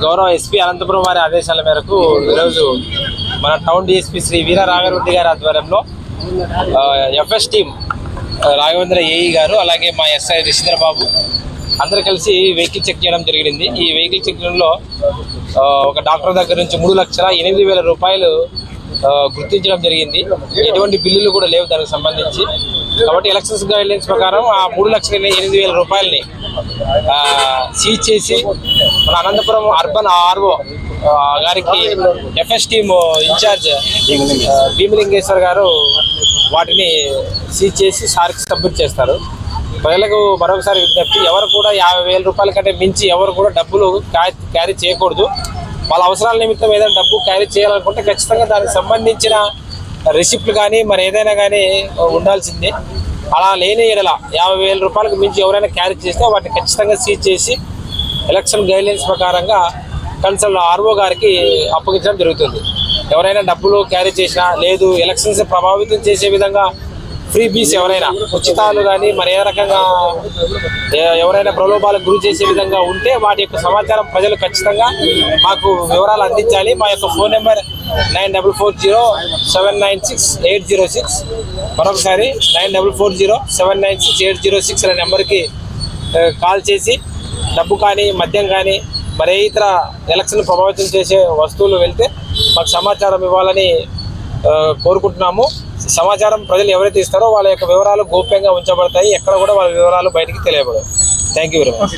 గౌరవ ఎస్పీ అనంతపురం వారి ఆదేశాల మేరకు ఈరోజు మన టౌన్ డిఎస్పీ శ్రీ వీర రాఘవరెడ్డి గారి ఆధ్వర్యంలో ఎఫ్ఎస్ టీమ్ రాఘవేంద్ర ఏఈ గారు అలాగే మా ఎస్ఐ రిషింద్ర బాబు అందరు కలిసి వెహికల్ చెక్ చేయడం జరిగింది. ఈ వెహికల్ చెక్లో ఒక డాక్టర్ దగ్గర నుంచి మూడు లక్షల ఎనిమిది వేల రూపాయలు గుర్తించడం జరిగింది. ఎటువంటి బిల్లులు కూడా లేవు దానికి సంబంధించి. కాబట్టి ఎలక్షన్స్ గైడ్లైన్స్ ప్రకారం ఆ మూడు లక్షల ఎనిమిది వేల రూపాయలని సీజ్ చేసి మన అనంతపురం అర్బన్ ఆర్ఓ గారికి ఎఫ్ఎస్ టీమ్ ఇన్ఛార్జ్ భీమలింగేశ్వర్ గారు వాటిని సీజ్ చేసి సార్కి సబ్మిట్ చేస్తారు. ప్రజలకు మరొకసారి విజ్ఞప్తి ఎవరు కూడా యాభై వేల రూపాయల కంటే మించి ఎవరు కూడా డబ్బులు క్యా- క్యారీ చేయకూడదు. వాళ్ళ అవసరాల నిమిత్తం ఏదైనా డబ్బు క్యారీ చేయాలనుకుంటే ఖచ్చితంగా దానికి సంబంధించిన రిసిప్ట్లు కానీ మరి ఏదైనా కానీ ఉండాల్సిందే. అలా లేని ఎడల యాభై వేల రూపాయలకు మించి ఎవరైనా క్యారీ చేస్తే వాటిని ఖచ్చితంగా సీజ్ చేసి ఎలక్షన్ గైడ్లైన్స్ ప్రకారంగా కన్సల్ట్ ఆర్ఓ గారికి అప్పగించడం జరుగుతుంది. ఎవరైనా డబ్బులు క్యారీ చేసినా లేదు ఎలక్షన్స్ ప్రభావితం చేసే విధంగా ఫ్రీ బీస్ ఎవరైనా ఉచితాలు కానీ మరి ఏ రకంగా ఎవరైనా ప్రలోభాలకు గురి చేసే విధంగా ఉంటే వాటి యొక్క సమాచారం ప్రజలు ఖచ్చితంగా మాకు వివరాలు అందించాలి. మా యొక్క phone number nine double four zero seven nine six eight zero six. మరొకసారి nine double four zero seven nine six eight zero six అనే నెంబర్కి కాల్ చేసి డబ్బు కానీ మద్యం కానీ మరే ఇతర ఎలక్షన్ ప్రభావితం చేసే వస్తువులు వెళ్తే మాకు సమాచారం ఇవ్వాలని కోరుకుంటున్నాము. సమాచారం ప్రజలు ఎవరైతే ఇస్తారో వాళ్ళ యొక్క వివరాలు గోప్యంగా ఉంచబడతాయి. ఎక్కడ కూడా వాళ్ళ వివరాలు బయటికి తెలియబడవు. Thank you very much